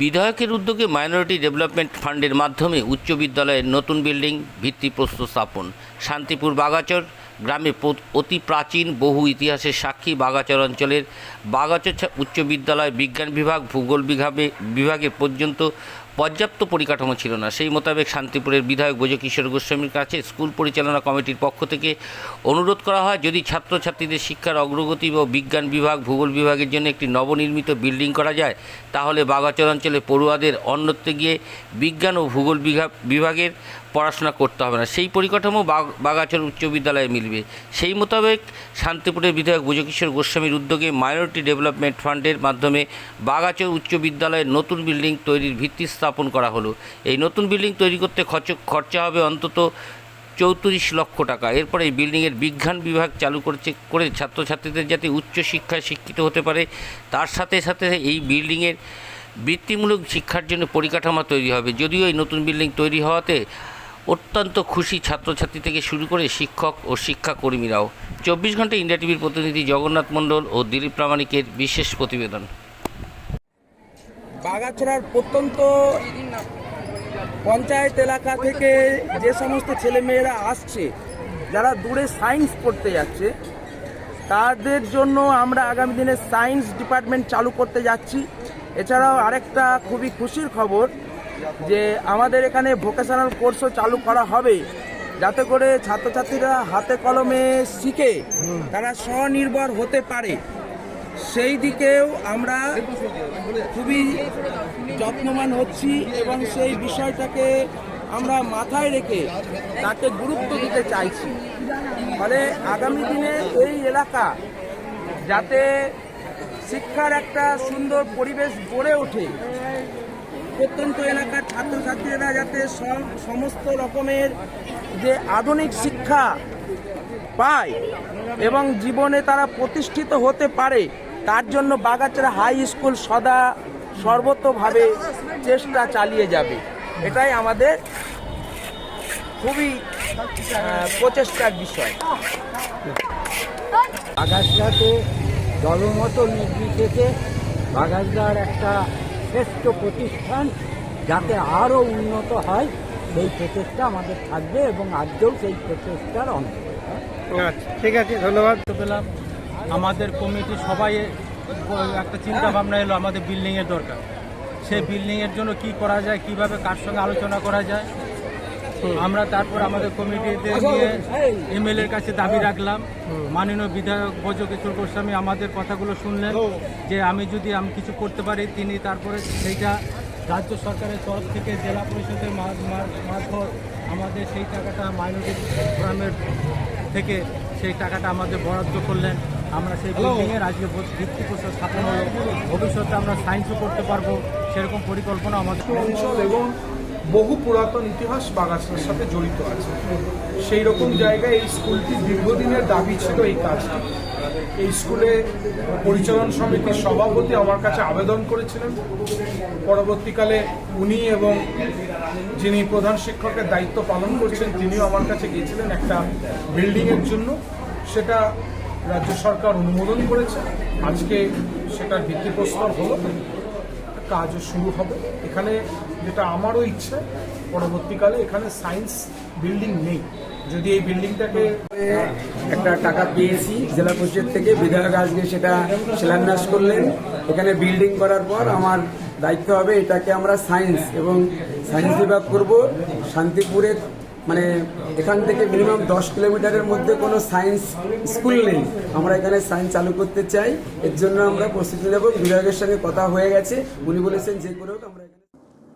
বিধায়কের উদ্যোগে minority development ফান্ডের মাধ্যমে উচ্চ বিদ্যালয়ের নতুন বিল্ডিং ভিত্তিপ্রস্তর স্থাপন। শান্তিপুর বাগাচর গ্রামে অতি প্রাচীন বহু ইতিহাসের সাক্ষী বাগাচর অঞ্চলের বাগাচর উচ্চ বিদ্যালয় বিজ্ঞান বিভাগ, ভূগোল বিভাগে বিভাগে পর্যন্ত পর্যাপ্ত পরিকাঠামো ছিল না। সেই মোতাবেক শান্তিপুরের বিধায়ক ব্রজকিশোর গোস্বামীর কাছে স্কুল পরিচালনা কমিটির পক্ষ থেকে অনুরোধ করা হয়, যদি ছাত্রছাত্রীদের শিক্ষার অগ্রগতি ও বিজ্ঞান বিভাগ, ভূগোল বিভাগের জন্য একটি নবনির্মিত বিল্ডিং করা যায়, তাহলে বাগাচর অঞ্চলে পড়ুয়াদের অন্যত্র গিয়ে বিজ্ঞান ও ভূগোল বিভাগ বিভাগের পড়াশোনা করতে হবে না। সেই পরিকাঠামো বাগাচর উচ্চ বিদ্যালয়ে মিলবে। সেই মোতাবেক শান্তিপুরের বিধায়ক ব্রজকিশোর গোস্বামীর উদ্যোগে মাইনরিটি ডেভেলপমেন্ট ফান্ডের মাধ্যমে বাগাচর উচ্চ বিদ্যালয়ের নতুন বিল্ডিং তৈরির ভিত্তি স্থাপন করা হলো। এই নতুন বিল্ডিং তৈরি করতে খরচ, খরচা হবে অন্তত চৌত্রিশ লক্ষ টাকা। এরপরে এই বিল্ডিংয়ের বিজ্ঞান বিভাগ চালু করছে, করে ছাত্রছাত্রীদের যাতে উচ্চশিক্ষায় শিক্ষিত হতে পারে, তার সাথে সাথে এই বিল্ডিংয়ের বৃত্তিমূলক শিক্ষার জন্য পরিকাঠামো তৈরি হবে। যদিও এই নতুন বিল্ডিং তৈরি হওয়াতে অত্যন্ত খুশি ছাত্রছাত্রী থেকে শুরু করে শিক্ষক ও শিক্ষাকর্মীরাও চব্বিশ ঘণ্টা ইন্ডিয়া টিভির প্রতিনিধি জগন্নাথ মণ্ডল ও দিলীপ প্রামাণিকের বিশেষ প্রতিবেদন। বাগাছড়ার প্রত্যন্ত পঞ্চায়েত এলাকা থেকে যে সমস্ত ছেলেমেয়েরা আসছে, যারা দূরে সায়েন্স পড়তে যাচ্ছে, তাদের জন্য আমরা আগামী দিনে সায়েন্স ডিপার্টমেন্ট চালু করতে যাচ্ছি। এছাড়াও আরেকটা খুবই খুশির খবর যে আমাদের এখানে ভোকেশনাল কোর্সও চালু করা হবে। যাতে করে ছাত্রছাত্রীরা হাতে কলমে শিখে তারা স্বনির্ভর হতে পারে। সেই দিকেও আমরা খুবই যত্নবান হচ্ছি এবং সেই বিষয়টাকে আমরা মাথায় রেখে তাকে গুরুত্ব দিতে চাইছি। ফলে আগামী দিনে এই এলাকা যাতে শিক্ষার একটা সুন্দর পরিবেশ গড়ে ওঠে প্রত্যন্ত এলাকার ছাত্রছাত্রীরা যাতে সম- সমস্ত রকমের যে আধুনিক শিক্ষা পায় এবং জীবনে তারা প্রতিষ্ঠিত হতে পারে, তার জন্য বাগাচড়া হাই স্কুল সদা সর্বতভাবে চেষ্টা চালিয়ে যাবে। এটাই আমাদের খুবই প্রচেষ্টার বিষয়। বাগাসদাতে দলমত নির্বিশেষে বাগাসদার একটা শ্রেষ্ঠ প্রতিষ্ঠান যাতে আরও উন্নত হয় সেই প্রচেষ্টা আমাদের থাকবে এবং আজকেও সেই প্রচেষ্টার অংশ। আচ্ছা ঠিক আছে ধন্যবাদ। তো পেলাম। আমাদের কমিটি সবাই একটা চিন্তা ভাবনা এলো আমাদের বিল্ডিংয়ের দরকার। সেই বিল্ডিংয়ের জন্য কি করা যায় কীভাবে কার সঙ্গে আলোচনা করা যায় আমরা তারপর আমাদের কমিটিতে নিয়ে এমএলএ এর কাছে দাবি রাখলাম। মাননীয় বিধায়ক ব্রজকিশোর গোস্বামী আমাদের কথাগুলো শুনলেন যে আমি যদি আমি কিছু করতে পারি তিনি তারপরে সেইটা রাজ্য সরকারের তরফ থেকে জেলা পরিষদের মারফত আমাদের সেই টাকাটা মাইনরিটি ফোরামের থেকে সেই টাকাটা আমাদের বরাদ্দ করলেন। আমরা সেই বিল্ডিংয়ের আজকে ভিত্তিপ্রস্তর স্থাপন হলো। ভবিষ্যতে আমরা সায়েন্সও করতে পারব। সেরকম পরিকল্পনা আমাদের এবং বহু পুরাতন ইতিহাস বাগাছড়ার সাথে জড়িত আছে। সেই রকম জায়গায় এই স্কুলটি দীর্ঘদিনের দাবি ছিল এই কাজটি। এই স্কুলে পরিচালন সমিতির সভাপতি আমার কাছে আবেদন করেছিলেন। পরবর্তীকালে উনি এবং যিনি প্রধান শিক্ষকের দায়িত্ব পালন করছেন, তিনিও আমার কাছে গিয়েছিলেন একটা বিল্ডিংয়ের জন্য। সেটা রাজ্য সরকার অনুমোদন করেছে। আজকে সেটার ভিত্তিপ্রস্তর হলো। কাজও শুরু হবে। এখানে যেটা আমারও ইচ্ছে, পরবর্তীকালে এখানে সায়েন্স বিল্ডিং নেই। যদি এই বিল্ডিংটাকে একটা টাকা পেয়েছি, জেলা পরিষদ থেকে বিধায়ক আজকে সেটা শিলান্যাস করলেন। এখানে বিল্ডিং করার পর আমার দায়িত্ব হবে এটাকে আমরা সায়েন্স এবং সায়েন্স বিভাগ করব। শান্তিপুরে মানে এখান থেকে মিনিমাম দশ কিলোমিটারের মধ্যে কোনো সায়েন্স স্কুল নেই। আমরা এখানে সায়েন্স চালু করতে চাই। এর জন্য আমরা প্রস্তুতি নেব। বিধায়কের সঙ্গে কথা হয়ে গেছে। উনি বলেছেন যে করে হোক